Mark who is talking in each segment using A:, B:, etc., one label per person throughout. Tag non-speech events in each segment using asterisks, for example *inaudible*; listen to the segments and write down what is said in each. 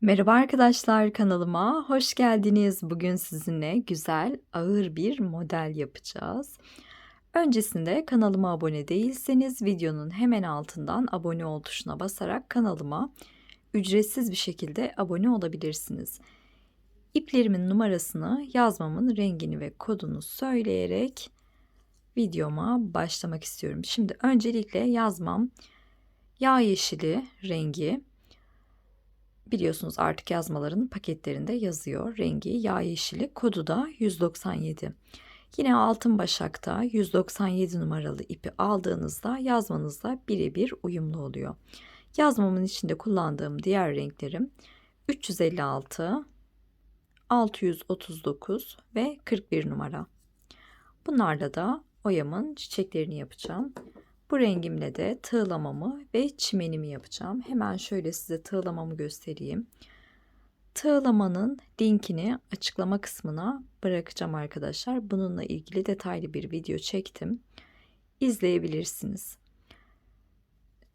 A: Merhaba arkadaşlar kanalıma hoş geldiniz. Bugün sizinle güzel ağır bir model yapacağız. Öncesinde kanalıma abone değilseniz videonun hemen altından abone ol tuşuna basarak kanalıma ücretsiz bir şekilde abone olabilirsiniz. İplerimin numarasını, yazmamın rengini ve kodunu söyleyerek videoma başlamak istiyorum. Şimdi öncelikle yazmam yağ yeşili rengi Biliyorsunuz artık yazmaların paketlerinde yazıyor. Rengi yağ yeşili, kodu da 197. Yine altın başakta 197 numaralı ipi aldığınızda yazmanızda birebir uyumlu oluyor. Yazmamın içinde kullandığım diğer renklerim 356, 639 ve 41 numara. Bunlarla da oyamın çiçeklerini yapacağım. Bu rengimle de tığlamamı ve çimenimi yapacağım. Hemen şöyle size tığlamamı göstereyim. Tığlamanın linkini açıklama kısmına bırakacağım arkadaşlar. Bununla ilgili detaylı bir video çektim. İzleyebilirsiniz.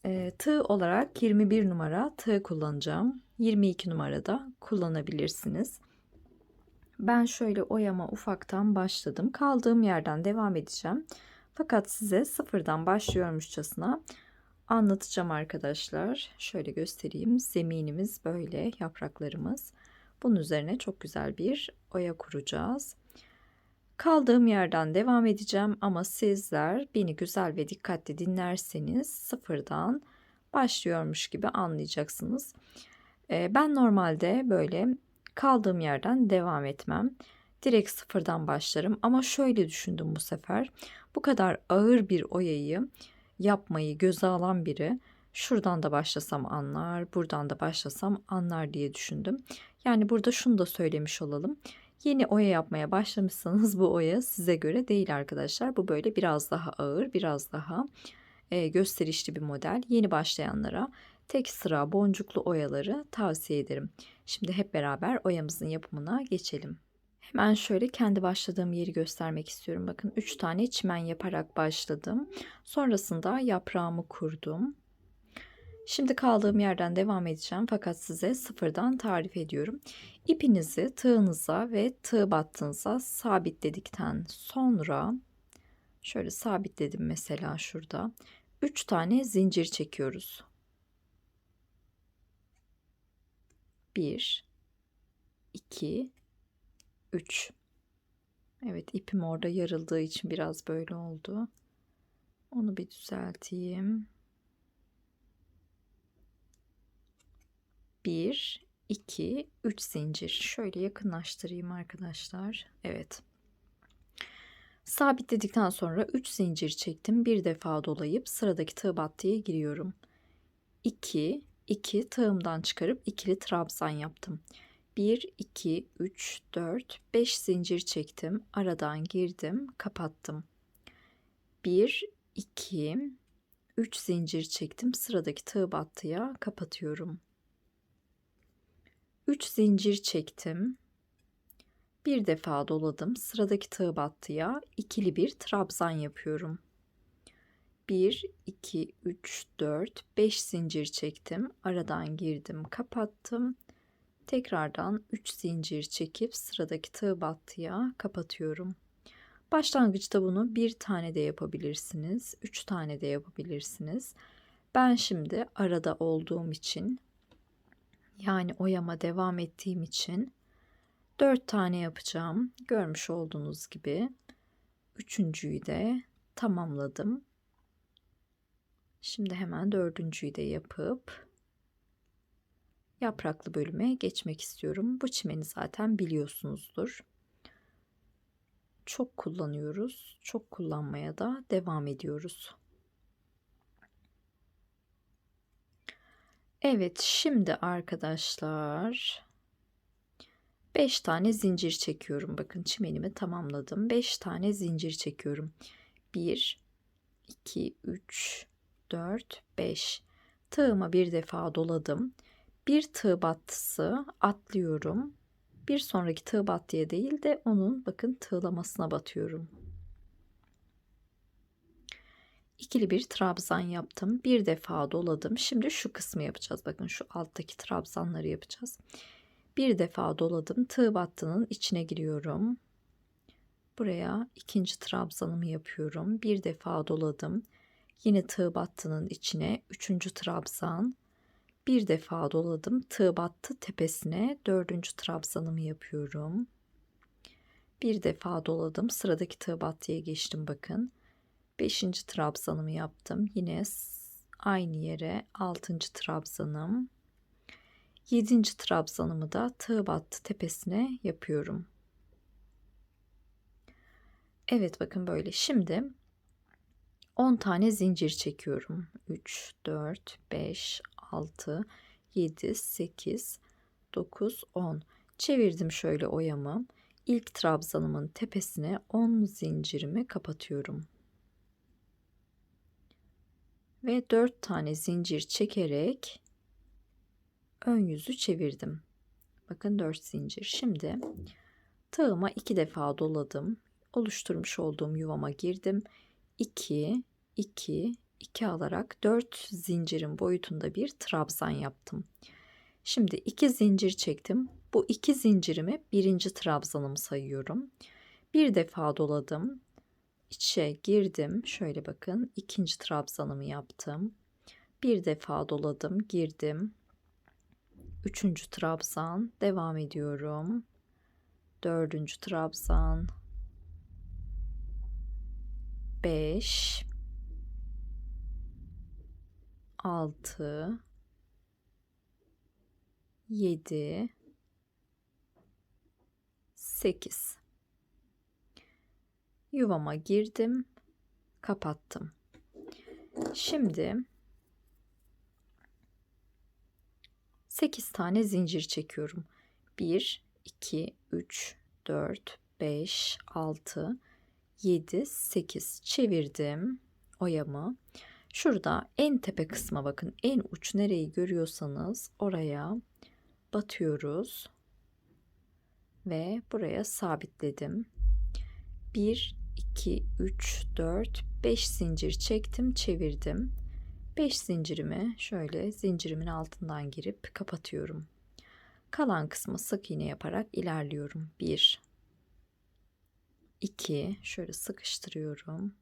A: E, tığ olarak 21 numara tığ kullanacağım. 22 numarada kullanabilirsiniz. Ben şöyle oyama ufaktan başladım. Kaldığım yerden devam edeceğim. Fakat size sıfırdan başlıyormuşçasına anlatacağım arkadaşlar. Şöyle göstereyim. Zeminimiz böyle yapraklarımız. Bunun üzerine çok güzel bir oya kuracağız. Kaldığım yerden devam edeceğim ama sizler beni güzel ve dikkatli dinlerseniz sıfırdan başlıyormuş gibi anlayacaksınız. Ee, ben normalde böyle kaldığım yerden devam etmem. Direkt sıfırdan başlarım ama şöyle düşündüm bu sefer bu kadar ağır bir oyayı yapmayı göze alan biri şuradan da başlasam anlar, buradan da başlasam anlar diye düşündüm. Yani burada şunu da söylemiş olalım. Yeni oya yapmaya başlamışsanız bu oya size göre değil arkadaşlar. Bu böyle biraz daha ağır, biraz daha e, gösterişli bir model. Yeni başlayanlara tek sıra boncuklu oyaları tavsiye ederim. Şimdi hep beraber oyamızın yapımına geçelim. Hemen şöyle kendi başladığım yeri göstermek istiyorum. Bakın 3 tane çimen yaparak başladım. Sonrasında yaprağımı kurdum. Şimdi kaldığım yerden devam edeceğim fakat size sıfırdan tarif ediyorum. İpinizi tığınıza ve tığ battığınıza sabitledikten sonra şöyle sabitledim mesela şurada. 3 tane zincir çekiyoruz. 1 2 3. Evet ipim orada yarıldığı için biraz böyle oldu. Onu bir düzelteyim. 1, 2, 3 zincir. Şöyle yakınlaştırayım arkadaşlar. Evet. Sabitledikten sonra 3 zincir çektim. Bir defa dolayıp sıradaki tığ battıya giriyorum. 2, 2 tığımdan çıkarıp ikili trabzan yaptım. 1, 2, 3, 4, 5 zincir çektim. Aradan girdim, kapattım. 1, 2, 3 zincir çektim. Sıradaki tığ battıya kapatıyorum. 3 zincir çektim. Bir defa doladım. Sıradaki tığ battıya ikili bir trabzan yapıyorum. 1, 2, 3, 4, 5 zincir çektim. Aradan girdim, kapattım. Tekrardan 3 zincir çekip sıradaki tığ battıya kapatıyorum. Başlangıçta bunu bir tane de yapabilirsiniz, üç tane de yapabilirsiniz. Ben şimdi arada olduğum için yani oyama devam ettiğim için dört tane yapacağım. Görmüş olduğunuz gibi üçüncüyü de tamamladım. Şimdi hemen dördüncüyü de yapıp yapraklı bölüme geçmek istiyorum. Bu çimeni zaten biliyorsunuzdur. Çok kullanıyoruz. Çok kullanmaya da devam ediyoruz. Evet, şimdi arkadaşlar 5 tane zincir çekiyorum. Bakın çimenimi tamamladım. 5 tane zincir çekiyorum. 1 2 3 4 5 Tığıma bir defa doladım bir tığ battısı atlıyorum. Bir sonraki tığ battıya değil de onun bakın tığlamasına batıyorum. ikili bir trabzan yaptım. Bir defa doladım. Şimdi şu kısmı yapacağız. Bakın şu alttaki trabzanları yapacağız. Bir defa doladım. Tığ battının içine giriyorum. Buraya ikinci trabzanımı yapıyorum. Bir defa doladım. Yine tığ battının içine üçüncü trabzan. Bir defa doladım. Tığ battı tepesine dördüncü trabzanımı yapıyorum. Bir defa doladım. Sıradaki tığ battıya geçtim bakın. Beşinci trabzanımı yaptım. Yine aynı yere altıncı trabzanım. Yedinci trabzanımı da tığ battı tepesine yapıyorum. Evet bakın böyle. Şimdi 10 tane zincir çekiyorum. 3, 4, 5, 6, 7, 8, 9, 10. Çevirdim şöyle oyamı. İlk trabzanımın tepesine 10 zincirimi kapatıyorum. Ve 4 tane zincir çekerek ön yüzü çevirdim. Bakın 4 zincir. Şimdi tığıma 2 defa doladım. Oluşturmuş olduğum yuvama girdim. 2 2 2 alarak 4 zincirin boyutunda bir trabzan yaptım. Şimdi 2 zincir çektim. Bu 2 zincirimi birinci trabzanım sayıyorum. Bir defa doladım. İçe girdim. Şöyle bakın ikinci trabzanımı yaptım. Bir defa doladım, girdim. Üçüncü trabzan, devam ediyorum. Dördüncü trabzan, 5 6 7 8 Yuvama girdim, kapattım. Şimdi 8 tane zincir çekiyorum. 1 2 3 4 5 6 7, 8 çevirdim oyamı. Şurada en tepe kısma bakın. En uç nereyi görüyorsanız oraya batıyoruz. Ve buraya sabitledim. 1, 2, 3, 4, 5 zincir çektim, çevirdim. 5 zincirimi şöyle zincirimin altından girip kapatıyorum. Kalan kısmı sık iğne yaparak ilerliyorum. 1 2 şöyle sıkıştırıyorum.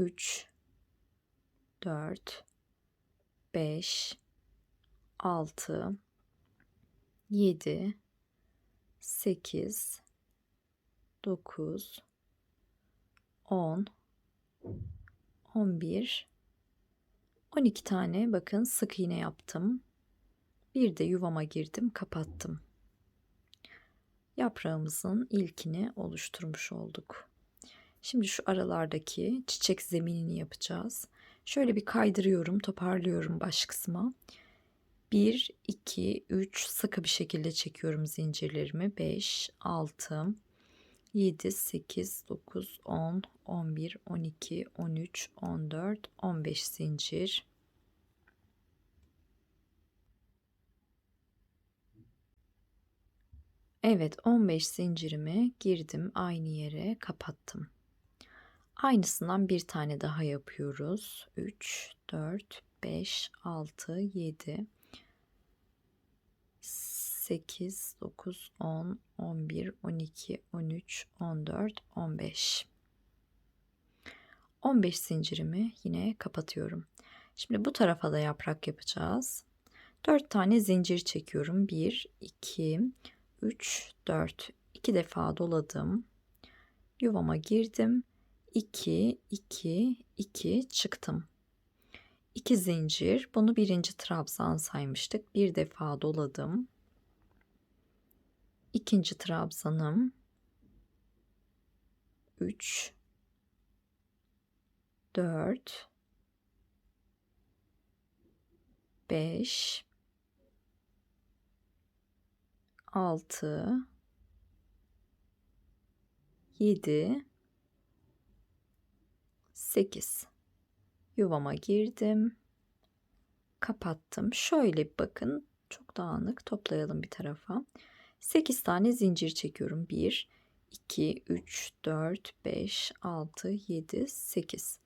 A: 3 4 5 6 7 8 9 10 11 12 tane bakın sık iğne yaptım. Bir de yuvama girdim, kapattım yaprağımızın ilkini oluşturmuş olduk. Şimdi şu aralardaki çiçek zeminini yapacağız. Şöyle bir kaydırıyorum, toparlıyorum baş kısma. 1, 2, 3 sıkı bir şekilde çekiyorum zincirlerimi. 5, 6, 7, 8, 9, 10, 11, 12, 13, 14, 15 zincir. Evet 15 zincirimi girdim aynı yere kapattım. Aynısından bir tane daha yapıyoruz. 3, 4, 5, 6, 7, 8, 9, 10, 11, 12, 13, 14, 15. 15 zincirimi yine kapatıyorum. Şimdi bu tarafa da yaprak yapacağız. 4 tane zincir çekiyorum. 1, 2, 3, 4. 2 defa doladım. Yuvama girdim. 2, 2, 2 çıktım. 2 zincir. Bunu birinci trabzan saymıştık. Bir defa doladım. İkinci trabzanım. 3 4 5 6 7 8 yuvama girdim kapattım şöyle bakın çok dağınık toplayalım bir tarafa 8 tane zincir çekiyorum 1 2, 3, 4, 5, 6, 7, 8.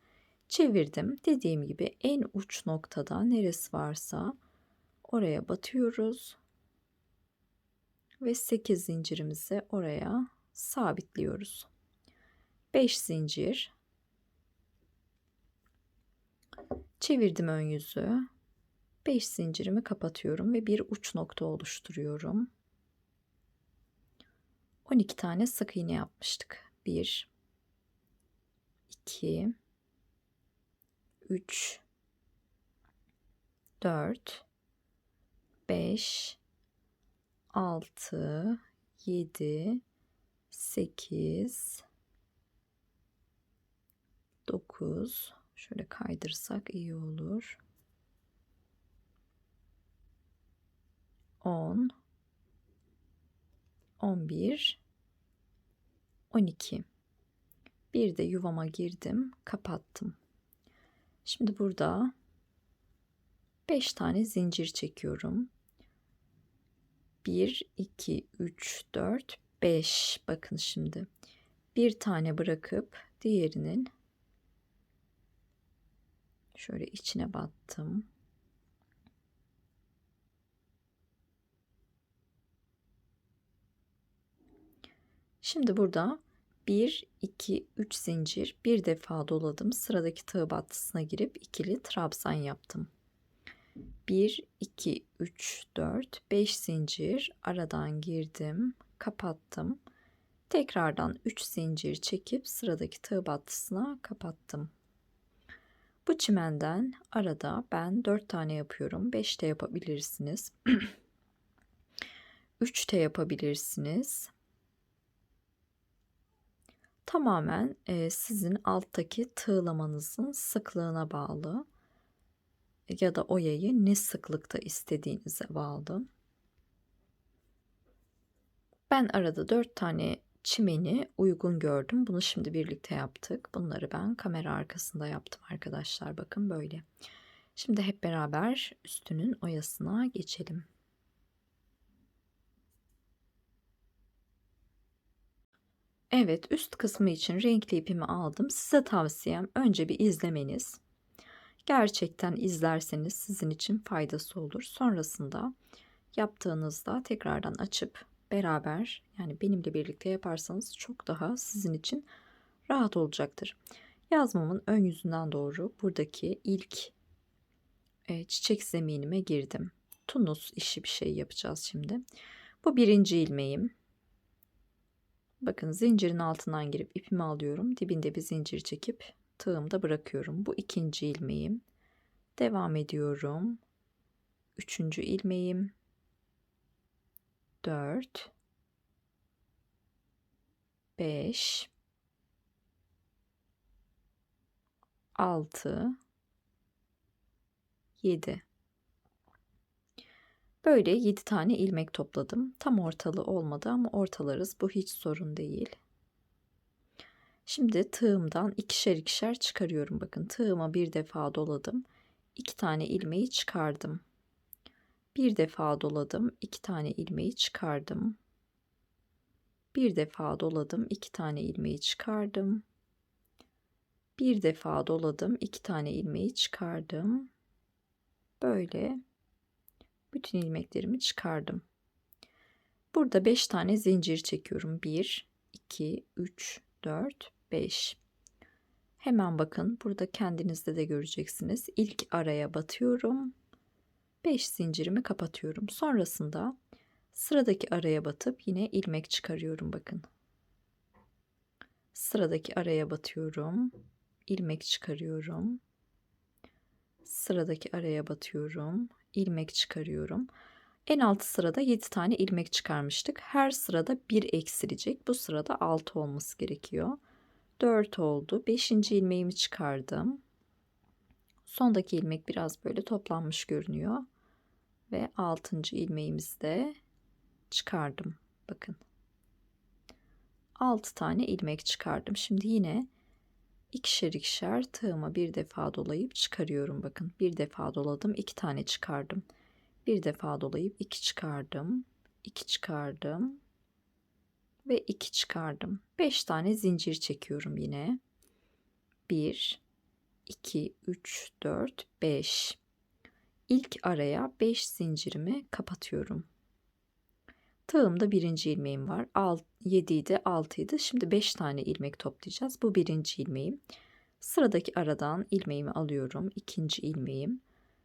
A: Çevirdim. Dediğim gibi en uç noktada neresi varsa oraya batıyoruz. Ve 8 zincirimizi oraya sabitliyoruz. 5 zincir. Çevirdim ön yüzü. 5 zincirimi kapatıyorum ve bir uç nokta oluşturuyorum. 12 tane sık iğne yapmıştık. 1 2 3 4 5 6 7 8 9 şöyle kaydırsak iyi olur. 10 11 12 bir de yuvama girdim kapattım. Şimdi burada 5 tane zincir çekiyorum. 1 2 3 4 5 bakın şimdi. Bir tane bırakıp diğerinin şöyle içine battım Şimdi burada 1, 2, 3 zincir bir defa doladım. Sıradaki tığ battısına girip ikili trabzan yaptım. 1, 2, 3, 4, 5 zincir aradan girdim, kapattım. Tekrardan 3 zincir çekip sıradaki tığ battısına kapattım. Bu çimenden arada ben 4 tane yapıyorum. 5 de yapabilirsiniz. *clears throat* 3 de yapabilirsiniz tamamen e, sizin alttaki tığlamanızın sıklığına bağlı ya da oyayı ne sıklıkta istediğinize bağlı. Ben arada dört tane çimeni uygun gördüm. Bunu şimdi birlikte yaptık. Bunları ben kamera arkasında yaptım arkadaşlar. Bakın böyle. Şimdi hep beraber üstünün oyasına geçelim. Evet, üst kısmı için renkli ipimi aldım. Size tavsiyem önce bir izlemeniz. Gerçekten izlerseniz sizin için faydası olur. Sonrasında yaptığınızda tekrardan açıp beraber yani benimle birlikte yaparsanız çok daha sizin için rahat olacaktır. Yazmamın ön yüzünden doğru buradaki ilk e, çiçek zeminime girdim. Tunus işi bir şey yapacağız şimdi. Bu birinci ilmeğim. Bakın zincirin altından girip ipimi alıyorum. Dibinde bir zincir çekip tığımda bırakıyorum. Bu ikinci ilmeğim. Devam ediyorum. Üçüncü ilmeğim. Dört. Beş. Altı. Yedi. Böyle 7 tane ilmek topladım. Tam ortalı olmadı ama ortalarız. Bu hiç sorun değil. Şimdi tığımdan ikişer ikişer çıkarıyorum. Bakın tığıma bir defa doladım. 2 tane ilmeği çıkardım. Bir defa doladım. 2 tane ilmeği çıkardım. Bir defa doladım. 2 tane ilmeği çıkardım. Bir defa doladım. 2 tane ilmeği çıkardım. Böyle bütün ilmeklerimi çıkardım. Burada 5 tane zincir çekiyorum. 1, 2, 3, 4, 5. Hemen bakın burada kendinizde de göreceksiniz. İlk araya batıyorum. 5 zincirimi kapatıyorum. Sonrasında sıradaki araya batıp yine ilmek çıkarıyorum bakın. Sıradaki araya batıyorum. ilmek çıkarıyorum. Sıradaki araya batıyorum ilmek çıkarıyorum. En alt sırada 7 tane ilmek çıkarmıştık. Her sırada 1 eksilecek. Bu sırada 6 olması gerekiyor. 4 oldu. 5. ilmeğimi çıkardım. Sondaki ilmek biraz böyle toplanmış görünüyor. Ve 6. ilmeğimizi de çıkardım. Bakın. 6 tane ilmek çıkardım. Şimdi yine ikişer ikişer tığıma bir defa dolayıp çıkarıyorum. Bakın bir defa doladım iki tane çıkardım. Bir defa dolayıp iki çıkardım. iki çıkardım. ve 2 çıkardım. 5 tane zincir çekiyorum yine. 1 2 3 4 5 İlk araya 5 zincirimi kapatıyorum. Tığımda birinci ilmeğim var. 7 idi 6 idi. Şimdi 5 tane ilmek toplayacağız. Bu birinci ilmeğim. Sıradaki aradan ilmeğimi alıyorum. İkinci ilmeğim.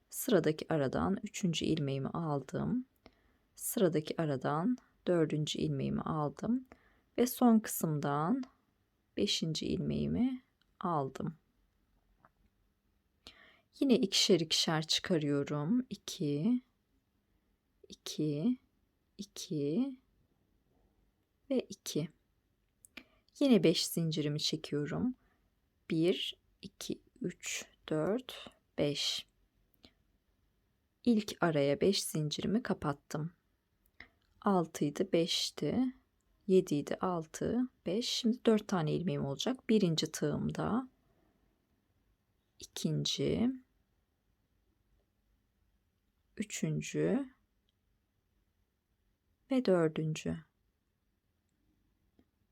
A: Sıradaki aradan üçüncü ilmeğimi aldım. Sıradaki aradan dördüncü ilmeğimi aldım. Ve son kısımdan beşinci ilmeğimi aldım. Yine ikişer ikişer çıkarıyorum. 2 2 2 ve 2. Yine 5 zincirimi çekiyorum. 1 2 3 4 5. İlk araya 5 zincirimi kapattım. 6 idi, 5'ti. 7 idi, 6, 5. Şimdi 4 tane ilmeğim olacak. Birinci tığımda ikinci, üçüncü ve dördüncü.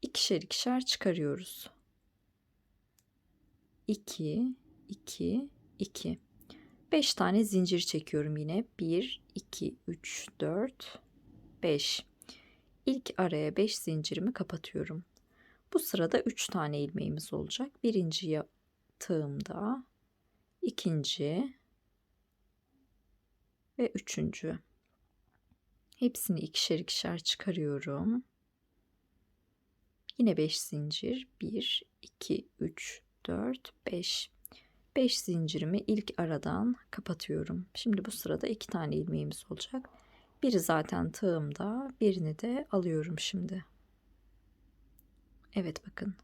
A: İkişer ikişer çıkarıyoruz. 2, 2, 2. 5 tane zincir çekiyorum yine. 1, 2, 3, 4, 5. İlk araya 5 zincirimi kapatıyorum. Bu sırada 3 tane ilmeğimiz olacak. Birinci tığımda, ikinci ve üçüncü. Hepsini ikişer ikişer çıkarıyorum. Yine 5 zincir. 1, 2, 3, 4, 5. 5 zincirimi ilk aradan kapatıyorum. Şimdi bu sırada iki tane ilmeğimiz olacak. Biri zaten tığımda, birini de alıyorum şimdi. Evet bakın.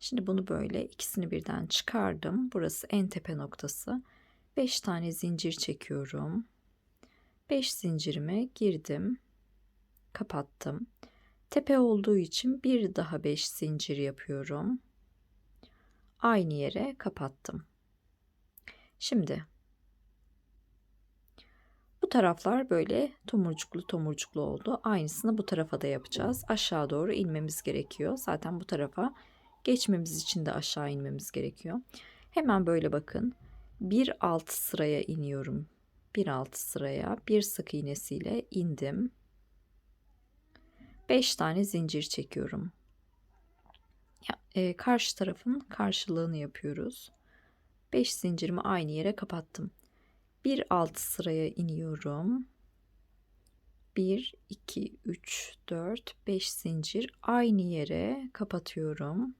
A: Şimdi bunu böyle ikisini birden çıkardım. Burası en tepe noktası. 5 tane zincir çekiyorum. 5 zincirime girdim. Kapattım. Tepe olduğu için bir daha 5 zincir yapıyorum. Aynı yere kapattım. Şimdi bu taraflar böyle tomurcuklu tomurcuklu oldu. Aynısını bu tarafa da yapacağız. Aşağı doğru inmemiz gerekiyor. Zaten bu tarafa geçmemiz için de aşağı inmemiz gerekiyor. Hemen böyle bakın. Bir alt sıraya iniyorum. Bir alt sıraya bir sık iğnesiyle indim. 5 tane zincir çekiyorum. Ya, e, karşı tarafın karşılığını yapıyoruz. 5 zincirimi aynı yere kapattım. Bir alt sıraya iniyorum. 1 2 3 4 5 zincir aynı yere kapatıyorum.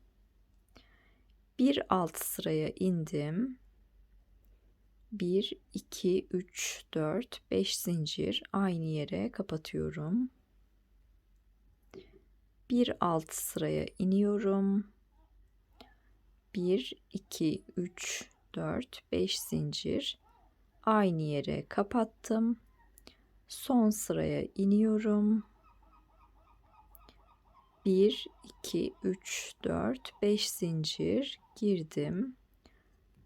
A: Bir alt sıraya indim. 1 2 3 4 5 zincir aynı yere kapatıyorum. Bir alt sıraya iniyorum. 1 2 3 4 5 zincir aynı yere kapattım. Son sıraya iniyorum. 1 2 3 4 5 zincir girdim.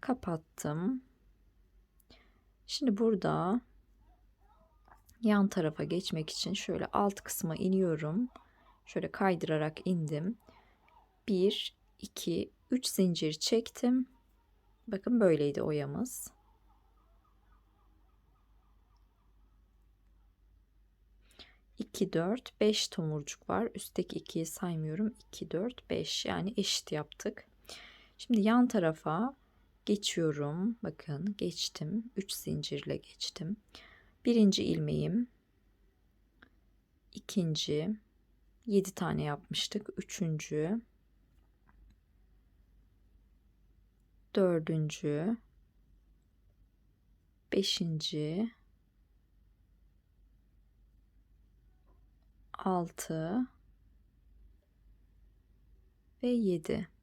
A: Kapattım. Şimdi burada yan tarafa geçmek için şöyle alt kısma iniyorum. Şöyle kaydırarak indim. 1 2 3 zincir çektim. Bakın böyleydi oyamız. 2, 4, 5 tomurcuk var. Üstteki 2'yi saymıyorum. 2, 4, 5 yani eşit yaptık. Şimdi yan tarafa geçiyorum. Bakın geçtim. 3 zincirle geçtim. Birinci ilmeğim. ikinci 7 tane yapmıştık. Üçüncü. Dördüncü. Beşinci. 6 ve 7.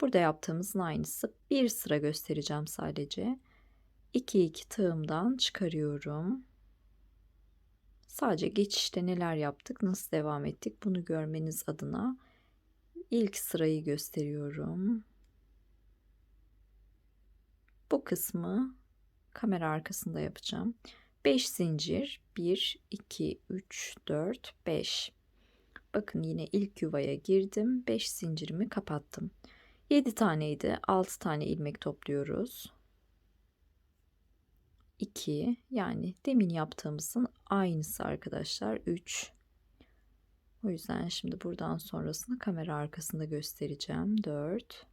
A: Burada yaptığımızın aynısı. Bir sıra göstereceğim sadece. 2 2 tığımdan çıkarıyorum. Sadece geçişte neler yaptık, nasıl devam ettik bunu görmeniz adına ilk sırayı gösteriyorum. Bu kısmı kamera arkasında yapacağım. 5 zincir 1 2 3 4 5 Bakın yine ilk yuvaya girdim. 5 zincirimi kapattım. 7 taneydi. 6 tane ilmek topluyoruz. 2 yani demin yaptığımızın aynısı arkadaşlar. 3 o yüzden şimdi buradan sonrasını kamera arkasında göstereceğim. 4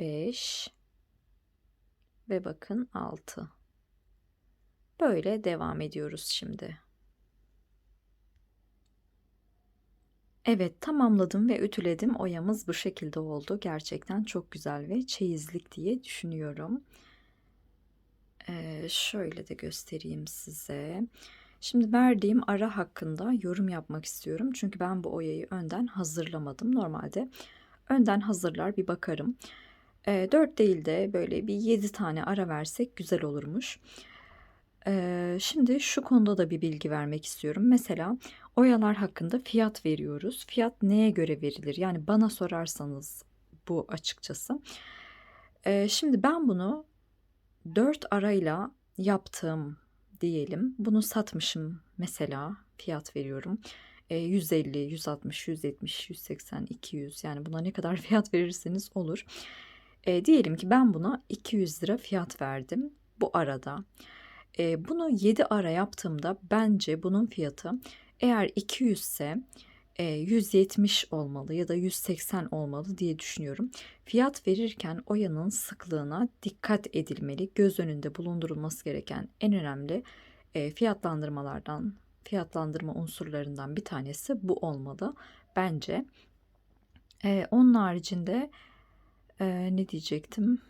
A: 5 ve bakın 6 böyle devam ediyoruz şimdi. Evet tamamladım ve ütüledim. Oyamız bu şekilde oldu. Gerçekten çok güzel ve çeyizlik diye düşünüyorum. Ee, şöyle de göstereyim size. Şimdi verdiğim ara hakkında yorum yapmak istiyorum. Çünkü ben bu oyayı önden hazırlamadım. Normalde önden hazırlar bir bakarım. E, 4 değil de böyle bir 7 tane ara versek güzel olurmuş. E, şimdi şu konuda da bir bilgi vermek istiyorum. Mesela oyalar hakkında fiyat veriyoruz. Fiyat neye göre verilir? Yani bana sorarsanız bu açıkçası. E, şimdi ben bunu 4 arayla yaptığım diyelim. Bunu satmışım mesela fiyat veriyorum. E, 150, 160, 170, 180, 200 yani buna ne kadar *laughs* fiyat verirseniz olur. E, diyelim ki ben buna 200 lira fiyat verdim bu arada. E, bunu 7 ara yaptığımda bence bunun fiyatı eğer 200 ise e, 170 olmalı ya da 180 olmalı diye düşünüyorum. Fiyat verirken oyanın sıklığına dikkat edilmeli. Göz önünde bulundurulması gereken en önemli fiyatlandırmalardan, fiyatlandırma unsurlarından bir tanesi bu olmalı bence. Onun haricinde ne diyecektim?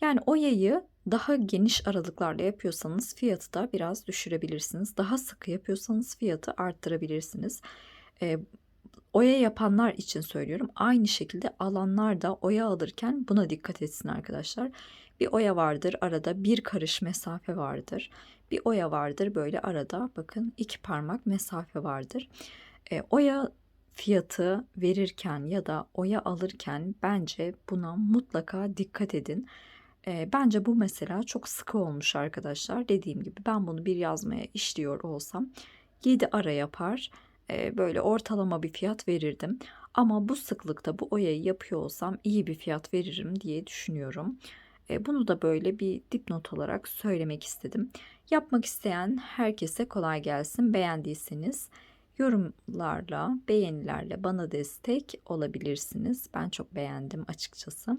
A: Yani oyayı daha geniş aralıklarla yapıyorsanız fiyatı da biraz düşürebilirsiniz. Daha sıkı yapıyorsanız fiyatı arttırabilirsiniz. E, oya yapanlar için söylüyorum. Aynı şekilde alanlar da oya alırken buna dikkat etsin arkadaşlar. Bir oya vardır arada bir karış mesafe vardır. Bir oya vardır böyle arada bakın iki parmak mesafe vardır. E, oya fiyatı verirken ya da oya alırken bence buna mutlaka dikkat edin. E, bence bu mesela çok sıkı olmuş arkadaşlar. Dediğim gibi ben bunu bir yazmaya işliyor olsam 7 ara yapar. E, böyle ortalama bir fiyat verirdim. Ama bu sıklıkta bu oyayı yapıyor olsam iyi bir fiyat veririm diye düşünüyorum. E, bunu da böyle bir dipnot olarak söylemek istedim. Yapmak isteyen herkese kolay gelsin. Beğendiyseniz yorumlarla, beğenilerle bana destek olabilirsiniz. Ben çok beğendim açıkçası.